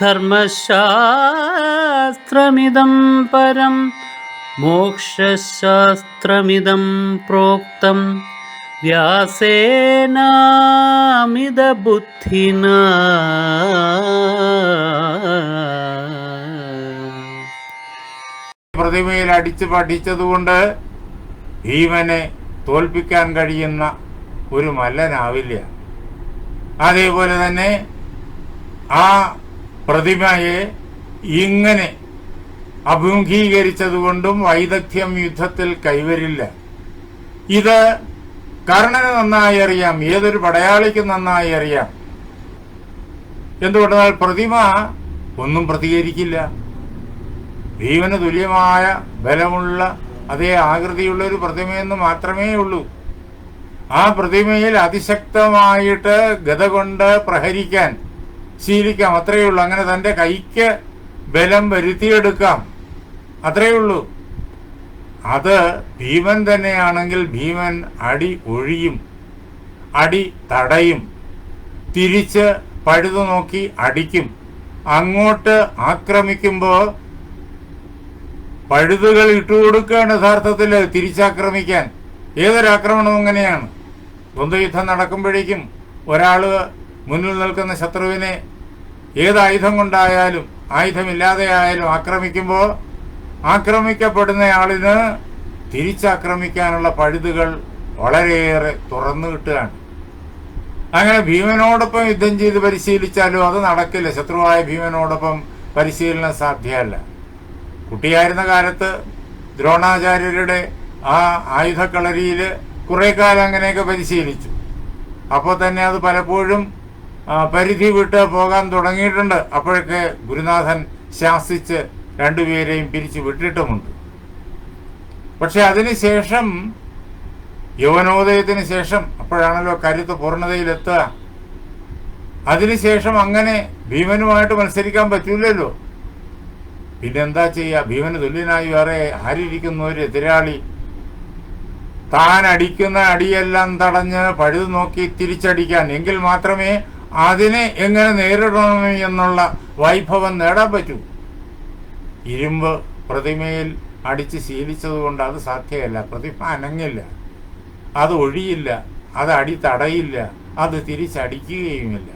ധർമ്മശാസ്ത്രമിദം പരം മോക്ഷശാസ്ത്രമിതം പ്രോക്തം. വ്യാസേനാമിതബുദ്ധിന. പ്രതിമയിൽ അടിച്ച് പഠിച്ചതുകൊണ്ട് ഭീമനെ തോൽപ്പിക്കാൻ കഴിയുന്ന ഒരു മല്ലനാവില്ല. അതേപോലെ തന്നെ ആ പ്രതിമയെ ഇങ്ങനെ അഭിമുഖീകരിച്ചതുകൊണ്ടും വൈദഗ്ധ്യം യുദ്ധത്തിൽ കൈവരില്ല. ഇത് കർണന് നന്നായി അറിയാം ഏതൊരു പടയാളിക്ക് നന്നായി അറിയാം. എന്തുകൊണ്ടെന്നാൽ പ്രതിമ ഒന്നും പ്രതികരിക്കില്ല. ഭീമന് തുല്യമായ ബലമുള്ള അതേ ആകൃതിയുള്ള ഒരു പ്രതിമയെന്ന് മാത്രമേ ഉള്ളൂ. ആ പ്രതിമയിൽ അതിശക്തമായിട്ട് ഗത കൊണ്ട് പ്രഹരിക്കാൻ ശീലിക്കാം അത്രയേ ഉള്ളൂ. അങ്ങനെ തന്റെ കൈക്ക് ബലം വരുത്തിയെടുക്കാം. അത്രയേ ഉള്ളൂ. അത് ഭീമൻ തന്നെയാണെങ്കിൽ ഭീമൻ അടി ഒഴിയും അടി തടയും തിരിച്ച് പഴുതു നോക്കി അടിക്കും. അങ്ങോട്ട് ആക്രമിക്കുമ്പോൾ പഴുതുകൾ ഇട്ടുകൊടുക്കുകയാണ് യഥാർത്ഥത്തിൽ തിരിച്ചാക്രമിക്കാൻ. ഏതൊരാക്രമണവും അങ്ങനെയാണ്. ദ്വന്ദ്വയുദ്ധം നടക്കുമ്പോഴേക്കും ഒരാൾ മുന്നിൽ നിൽക്കുന്ന ശത്രുവിനെ ഏത് ആയുധം കൊണ്ടായാലും ആയുധമില്ലാതെ ആയാലും ആക്രമിക്കുമ്പോൾ ആക്രമിക്കപ്പെടുന്നയാളിന് തിരിച്ചാക്രമിക്കാനുള്ള പഴുതുകൾ വളരെയേറെ തുറന്നു കിട്ടുകയാണ്. അങ്ങനെ ഭീമനോടൊപ്പം യുദ്ധം ചെയ്ത് പരിശീലിച്ചാലും അത് നടക്കില്ല. ശത്രുവായ ഭീമനോടൊപ്പം പരിശീലനം സാധ്യമല്ല. കുട്ടിയായിരുന്ന കാലത്ത് ദ്രോണാചാര്യരുടെ ആ ആയുധക്കളരിയിൽ കുറെ കാലം അങ്ങനെയൊക്കെ പരിശീലിച്ചു. അപ്പോൾ തന്നെ അത് പലപ്പോഴും പരിധി വിട്ട് പോകാൻ തുടങ്ങിയിട്ടുണ്ട്. അപ്പോഴൊക്കെ ഗുരുനാഥൻ ശാസിച്ച് രണ്ടുപേരെയും പിരിച്ചു വിട്ടിട്ടുമുണ്ട്. പക്ഷെ അതിനുശേഷം യൗവനോദയത്തിന് ശേഷം അപ്പോഴാണല്ലോ കരുത്ത് പൂർണതയിലെത്തുക. അതിനുശേഷം അങ്ങനെ ഭീമനുമായിട്ട് മത്സരിക്കാൻ പറ്റൂലല്ലോ. പിന്നെന്താ ചെയ്യുക ഭീമന് തുല്യനായി വേറെ ആരിയിരിക്കുന്ന ഒരു എതിരാളി? താൻ അടിക്കുന്ന അടിയെല്ലാം തടഞ്ഞ് പഴുതു നോക്കി തിരിച്ചടിക്കാൻ. എങ്കിൽ മാത്രമേ അതിനെ എങ്ങനെ നേരിടണം എന്നുള്ള വൈഭവം നേടാൻ പറ്റൂ. ഇരുമ്പ് പ്രതിമയിൽ അടിച്ച് ശീലിച്ചതുകൊണ്ട് അത് സാധ്യമല്ല. പ്രതിമ അനങ്ങില്ല. അത് ഒഴിയില്ല. അത് അടി തടയില്ല. അത് തിരിച്ചടിക്കുകയുമില്ല.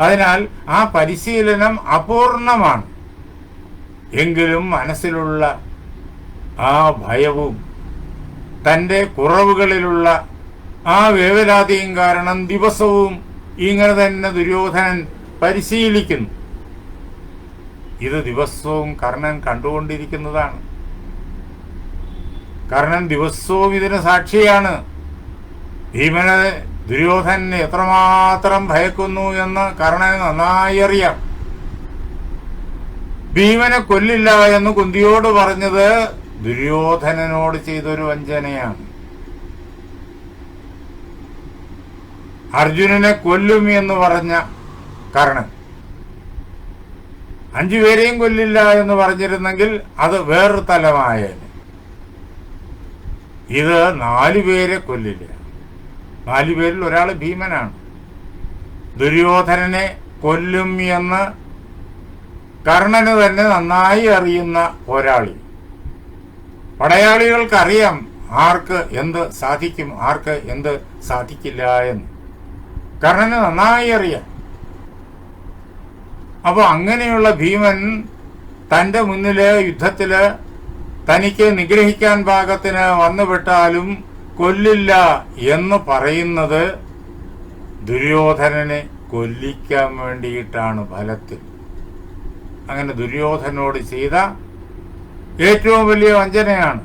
അതിനാൽ ആ പരിശീലനം അപൂർണമാണ്. എങ്കിലും മനസ്സിലുള്ള ആ ഭയവും തന്റെ കുറവുകളിലുള്ള ആ വേവലാതിയും കാരണം ദിവസവും ഇങ്ങനെ തന്നെ ദുര്യോധനൻ പരിശീലിക്കുന്നു. ഇത് ദിവസവും കർണൻ കണ്ടുകൊണ്ടിരിക്കുന്നതാണ്. കർണൻ ദിവസവും ഇതിന് സാക്ഷിയാണ്. ഭീമനെ ദുര്യോധനൻ എത്രമാത്രം ഭയക്കുന്നു എന്ന് കർണന് നന്നായി അറിയാം. ഭീമനെ കൊല്ലില്ല എന്ന് കുന്തിയോട് പറഞ്ഞത് ദുര്യോധനനോട് ചെയ്തൊരു വഞ്ചനയാണ്. അർജുനനെ കൊല്ലും എന്ന് പറഞ്ഞ കർണൻ അഞ്ചു പേരെയും കൊല്ലില്ല എന്ന് പറഞ്ഞിരുന്നെങ്കിൽ അത് വേറൊരു തലമായേനെ. ഇത് നാലു പേരെ കൊല്ലില്ല. നാലു പേരിൽ ഒരാൾ ഭീമനാണ്. ദുര്യോധനനെ കൊല്ലും എന്ന് കർണന് തന്നെ നന്നായി അറിയുന്ന പോരാളി പടയാളികൾക്കറിയാം ആർക്ക് എന്ത് സാധിക്കും ആർക്ക് എന്ത് സാധിക്കില്ല എന്ന്. കർണന് നന്നായി അറിയാം. അപ്പോൾ അങ്ങനെയുള്ള ഭീമൻ തന്റെ മുന്നിൽ യുദ്ധത്തിൽ തനിക്ക് നിഗ്രഹിക്കാൻ പാകത്തിന് വന്നുവിട്ടാലും കൊല്ലില്ല എന്ന് പറയുന്നത് ദുര്യോധനനെ കൊല്ലിക്കാൻ വേണ്ടിയിട്ടാണ് ഫലത്തിൽ. അങ്ങനെ ദുര്യോധനോട് ചെയ്ത ഏറ്റവും വലിയ വഞ്ചനയാണ്.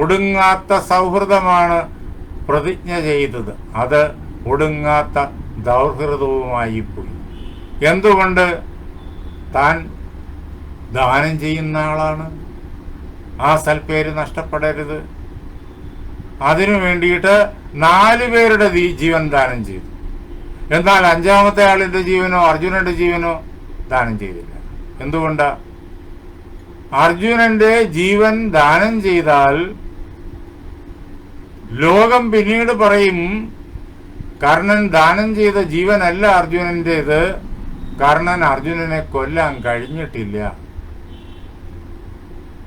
ഒടുങ്ങാത്ത സൗഹൃദമാണ് പ്രതിജ്ഞ ചെയ്തത്. അത് ഒടുങ്ങാത്ത ദൗഹൃദവുമായി പോയി. എന്തുകൊണ്ട് താൻ ദാനം ചെയ്യുന്ന ആളാണ്? ആ സൽപ്പേര് നഷ്ടപ്പെടരുത്. അതിനു വേണ്ടിയിട്ട് നാലു പേരുടെ ജീവൻ ദാനം ചെയ്തു. എന്നാൽ അഞ്ചാമത്തെ ആളിന്റെ ജീവനോ അർജുനന്റെ ജീവനോ ദാനം ചെയ്തില്ല. എന്തുകൊണ്ട്? അർജുനന്റെ ജീവൻ ദാനം ചെയ്താൽ ലോകം പിന്നീട് പറയും കർണൻ ദാനം ചെയ്ത ജീവനല്ല അർജുനന്റേത്. കർണൻ അർജുനനെ കൊല്ലാൻ കഴിഞ്ഞിട്ടില്ല.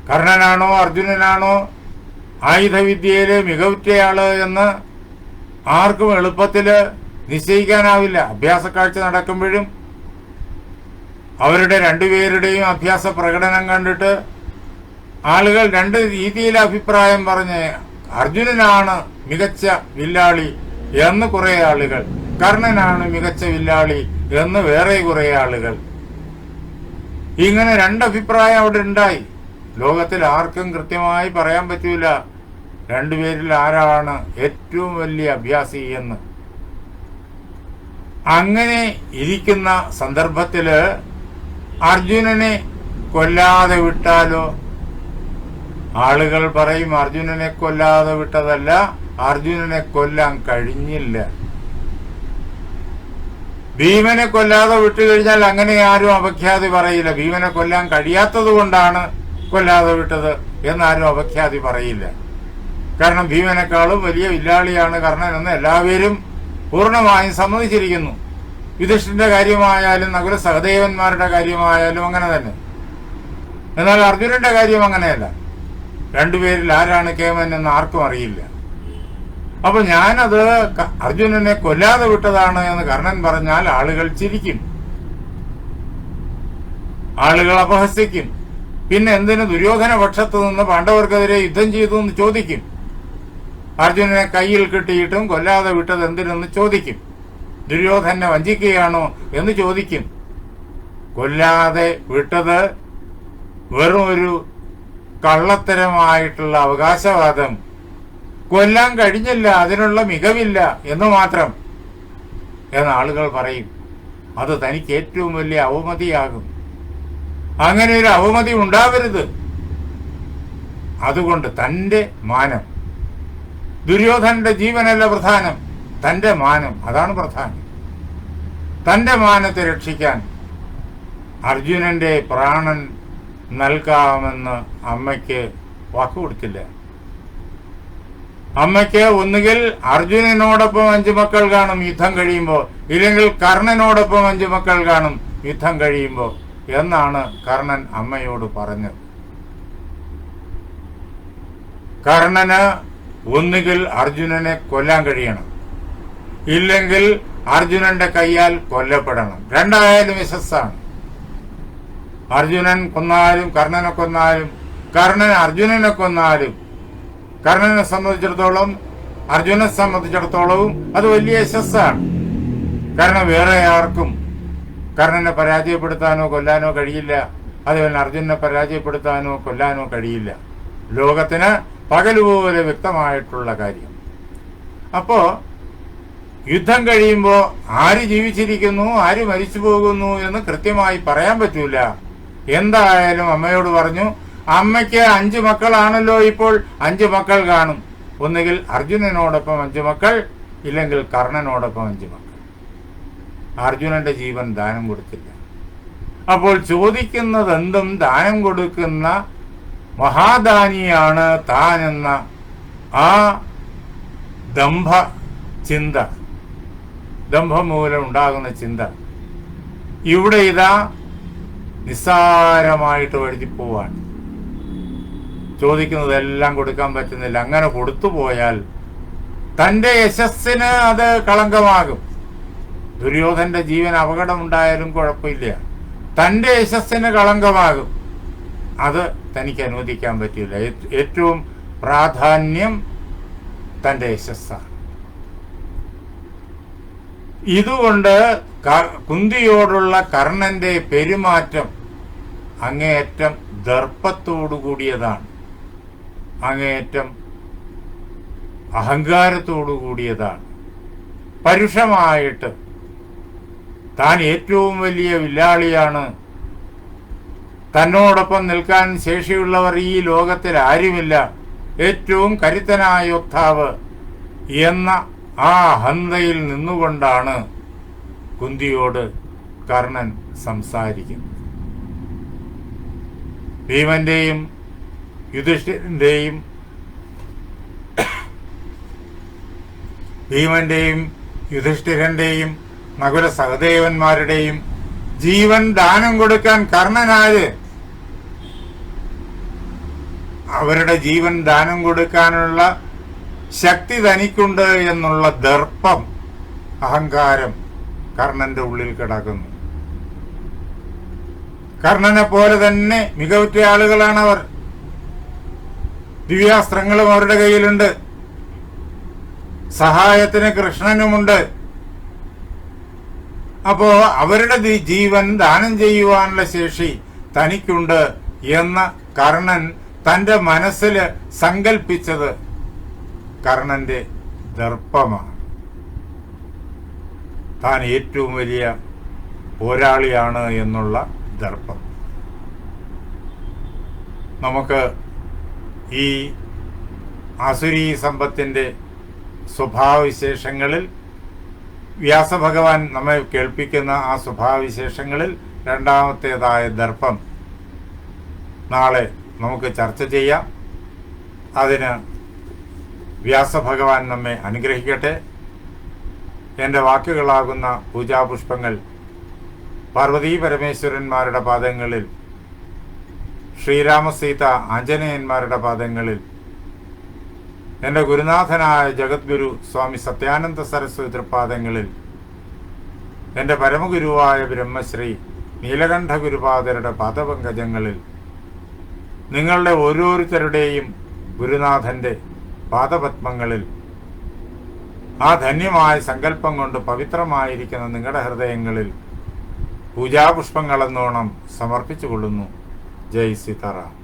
കർണനാണോ അർജുനനാണോ ആയുധവിദ്യയിലെ മികവുറ്റയാൾ എന്ന് ആർക്കും എളുപ്പത്തിൽ നിശ്ചയിക്കാനാവില്ല. അഭ്യാസക്കാഴ്ച നടക്കുമ്പോഴും അവരുടെ രണ്ടുപേരുടെയും അഭ്യാസ പ്രകടനം കണ്ടിട്ട് ആളുകൾ രണ്ട് രീതിയിൽ അഭിപ്രായം പറഞ്ഞ് അർജുനനാണ് മികച്ച വില്ലാളി എന്ന് കുറെ ആളുകൾ. കർണനാണ് മികച്ച വില്ലാളി എന്ന് വേറെ കുറെ ആളുകൾ. ഇങ്ങനെ രണ്ടഭിപ്രായം അവിടെ ഉണ്ടായി. ലോകത്തിൽ ആർക്കും കൃത്യമായി പറയാൻ പറ്റൂല. രണ്ടുപേരിൽ ആരാണ് ഏറ്റവും വലിയ അഭ്യാസി എന്ന്. അങ്ങനെ ഇരിക്കുന്ന സന്ദർഭത്തിൽ അർജുനനെ കൊല്ലാതെ വിട്ടാലോ? ആളുകൾ പറയും അർജുനനെ കൊല്ലാതെ വിട്ടതല്ല. അർജുനനെ കൊല്ലാൻ കഴിഞ്ഞില്ല. ഭീമനെ കൊല്ലാതെ വിട്ടുകഴിഞ്ഞാൽ അങ്ങനെ ആരും അപഖ്യാതി പറയില്ല. ഭീമനെ കൊല്ലാൻ കഴിയാത്തത് കൊണ്ടാണ് കൊല്ലാതെ വിട്ടത് എന്നാരും അപഖ്യാതി പറയില്ല. കാരണം ഭീമനെക്കാളും വലിയ വില്ലാളിയാണ് കർണൻ എന്ന് എല്ലാവരും പൂർണമായും സമ്മതിച്ചിരിക്കുന്നു. യുധിഷ്ഠിന്റെ കാര്യമായാലും നകുല സഹദേവന്മാരുടെ കാര്യമായാലും അങ്ങനെ തന്നെ. എന്നാൽ അർജുനന്റെ കാര്യം അങ്ങനെയല്ല. രണ്ടുപേരിൽ ആരാണ് കേമൻ എന്ന് ആർക്കും അറിയില്ല. അപ്പൊ ഞാനത് അർജുനനെ കൊല്ലാതെ വിട്ടതാണ് എന്ന് കർണൻ പറഞ്ഞാൽ ആളുകൾ ചിരിക്കും. ആളുകൾ അപഹസിക്കും. പിന്നെ എന്തിന് ദുര്യോധന പക്ഷത്ത് നിന്ന് പാണ്ഡവർക്കെതിരെ യുദ്ധം ചെയ്തു എന്ന് ചോദിക്കും. അർജുനനെ കയ്യിൽ കിട്ടിയിട്ടും കൊല്ലാതെ വിട്ടത് എന്തിനെന്ന് ചോദിക്കും. ദുര്യോധനെ വഞ്ചിക്കുകയാണോ എന്ന് ചോദിക്കും. കൊല്ലാതെ വിട്ടത് വെറും ഒരു കള്ളത്തരമായിട്ടുള്ള അവകാശവാദം കൊല്ലാൻ കഴിഞ്ഞില്ല അതിനുള്ള മികവില്ല എന്ന് മാത്രം എന്ന് ആളുകൾ പറയും. അത് തനിക്ക് ഏറ്റവും വലിയ അവമതിയാകും. അങ്ങനെ ഒരു അവമതി ഉണ്ടാവരുത്. അതുകൊണ്ട് തന്റെ മാനം ദുര്യോധനന്റെ ജീവനല്ല പ്രധാനം തന്റെ മാനം അതാണ് പ്രധാനം. തന്റെ മാനത്തെ രക്ഷിക്കാൻ അർജുനന്റെ പ്രാണൻ നൽകാമെന്ന് അമ്മയ്ക്ക് വാക്കുകൊടുത്തില്ല. അമ്മയ്ക്ക് ഒന്നുകിൽ അർജുനനോടൊപ്പം അഞ്ചു മക്കൾ കാണും യുദ്ധം കഴിയുമ്പോൾ ഇല്ലെങ്കിൽ കർണനോടൊപ്പം അഞ്ചു മക്കൾ കാണും യുദ്ധം കഴിയുമ്പോൾ എന്നാണ് കർണൻ അമ്മയോട് പറഞ്ഞത്. കർണന് ഒന്നുകിൽ അർജുനനെ കൊല്ലാൻ കഴിയണം ഇല്ലെങ്കിൽ അർജുനന്റെ കൈയാൽ കൊല്ലപ്പെടണം. രണ്ടായാലും വിശസ്സാണ് അർജുനൻ കൊന്നാലും കർണനെ കൊന്നാലും കർണൻ അർജുനനെ കൊന്നാലും കർണനെ സംബന്ധിച്ചിടത്തോളം അർജുനെ സംബന്ധിച്ചിടത്തോളവും അത് വലിയ യശസ്സാണ്. കാരണം വേറെ ആർക്കും കർണനെ പരാജയപ്പെടുത്താനോ കൊല്ലാനോ കഴിയില്ല. അതുപോലെ അർജുനെ പരാജയപ്പെടുത്താനോ കൊല്ലാനോ കഴിയില്ല. ലോകത്തിന് പകലുപോലെ വ്യക്തമായിട്ടുള്ള കാര്യം. അപ്പോ യുദ്ധം കഴിയുമ്പോൾ ആര് ജീവിച്ചിരിക്കുന്നു ആര് മരിച്ചു പോകുന്നു എന്ന് കൃത്യമായി പറയാൻ പറ്റൂല. എന്തായാലും അമ്മയോട് പറഞ്ഞു അമ്മയ്ക്ക് അഞ്ചു മക്കളാണല്ലോ ഇപ്പോൾ അഞ്ചു മക്കൾ കാണും. ഒന്നുകിൽ അർജുനനോടൊപ്പം അഞ്ചു മക്കൾ ഇല്ലെങ്കിൽ കർണനോടൊപ്പം അഞ്ചു മക്കൾ. അർജുനന്റെ ജീവൻ ദാനം കൊടുത്തില്ല. അപ്പോൾ ചോദിക്കുന്നതെന്തും ദാനം കൊടുക്കുന്ന മഹാദാനിയാണ് താനെന്ന ആ ദംഭ ചിന്ത ദംഭം മൂലം ഉണ്ടാകുന്ന ചിന്ത. ഇവിടെ ഇതാ നിസ്സാരമായിട്ട് വഴുതിപ്പോവാണ്. ചോദിക്കുന്നതെല്ലാം കൊടുക്കാൻ പറ്റുന്നില്ല. അങ്ങനെ കൊടുത്തു പോയാൽ തന്റെ യശസ്സിന് അത് കളങ്കമാകും. ദുര്യോധന്റെ ജീവൻ അപകടമുണ്ടായാലും കുഴപ്പമില്ല. തന്റെ യശസ്സിന് കളങ്കമാകും. അത് തനിക്ക് അനുവദിക്കാൻ പറ്റില്ല. ഏറ്റവും പ്രാധാന്യം തന്റെ യശസ്സാണ്. ഇതുകൊണ്ട് കുന്തിയോടുള്ള കർണന്റെ പെരുമാറ്റം അങ്ങേയറ്റം ദർപ്പത്തോടു കൂടിയതാണ് അങ്ങേയറ്റം അഹങ്കാരത്തോടു കൂടിയതാണ്. പരുഷമായിട്ട് താൻ ഏറ്റവും വലിയ വില്ലാളിയാണ്. തന്നോടൊപ്പം നിൽക്കാൻ ശേഷിയുള്ളവർ ഈ ലോകത്തിൽ ആരുമില്ല. ഏറ്റവും കരുത്തനായ യോദ്ധാവ് എന്ന ആ അഹന്തയിൽ നിന്നുകൊണ്ടാണ് കുന്തിയോട് കർണൻ സംസാരിക്കുന്നത്. ഭീമന്റെയും യുധിഷ്ഠിരന്റെയും ഭീമന്റെയും യുധിഷ്ഠിരന്റെയും നകുല സഹദേവന്മാരുടെയും ജീവൻ ദാനം കൊടുക്കാൻ കർണനായത് അവരുടെ ജീവൻ ദാനം കൊടുക്കാനുള്ള ശക്തി തനിക്കുണ്ട് എന്നുള്ള ദർപ്പം അഹങ്കാരം കർണന്റെ ഉള്ളിൽ കിടക്കുന്നു. കർണനെ പോലെ തന്നെ മികവുറ്റ ആളുകളാണ് അവർ ദിവ്യാസ്ത്രങ്ങളും അവരുടെ കയ്യിലുണ്ട്. സഹായത്തിന് കൃഷ്ണനുമുണ്ട്. അപ്പോ അവരുടെ ജീവൻ ദാനം ചെയ്യുവാനുള്ള ശേഷി തനിക്കുണ്ട് എന്ന് കർണൻ തന്റെ മനസ്സിൽ സങ്കൽപ്പിച്ചത് കർണന്റെ ദർപ്പമാണ്. താൻ ഏറ്റവും വലിയ പോരാളിയാണ് എന്നുള്ള ദർപ്പം. നമുക്ക് ഈ ആസുരീ സമ്പത്തിന്റെ സ്വഭാവവിശേഷങ്ങളിൽ വ്യാസഭഗവാൻ നമ്മെ കേൾപ്പിക്കുന്ന ആ സ്വഭാവവിശേഷങ്ങളിൽ രണ്ടാമത്തേതായ ദർപ്പം നാളെ നമുക്ക് ചർച്ച ചെയ്യാം. അതിന് വ്യാസഭഗവാൻ നമ്മെ അനുഗ്രഹിക്കട്ടെ. എന്റെ വാക്കുകളാകുന്ന പൂജാപുഷ്പങ്ങൾ പാർവതീ പരമേശ്വരന്മാരുടെ പാദങ്ങളിൽ ശ്രീരാമസീത ആഞ്ജനേയന്മാരുടെ പാദങ്ങളിൽ എന്റെ ഗുരുനാഥനായ ജഗദ്ഗുരു സ്വാമി സത്യാനന്ദ സരസ്വതി തൃപ്പാദങ്ങളിൽ എന്റെ പരമഗുരുവായ ബ്രഹ്മശ്രീ നീലകണ്ഠ ഗുരുപാദരുടെ പാദപങ്കജങ്ങളിൽ നിങ്ങളുടെ ഓരോരുത്തരുടെയും ഗുരുനാഥന്റെ പാദപത്മങ്ങളിൽ ആ ധന്യമായ സങ്കല്പം കൊണ്ട് പവിത്രമായിരിക്കുന്ന നിങ്ങളുടെ ഹൃദയങ്ങളിൽ പൂജാപുഷ്പങ്ങളെന്നോണം സമർപ്പിച്ചുകൊള്ളുന്നു. Jay Sitara.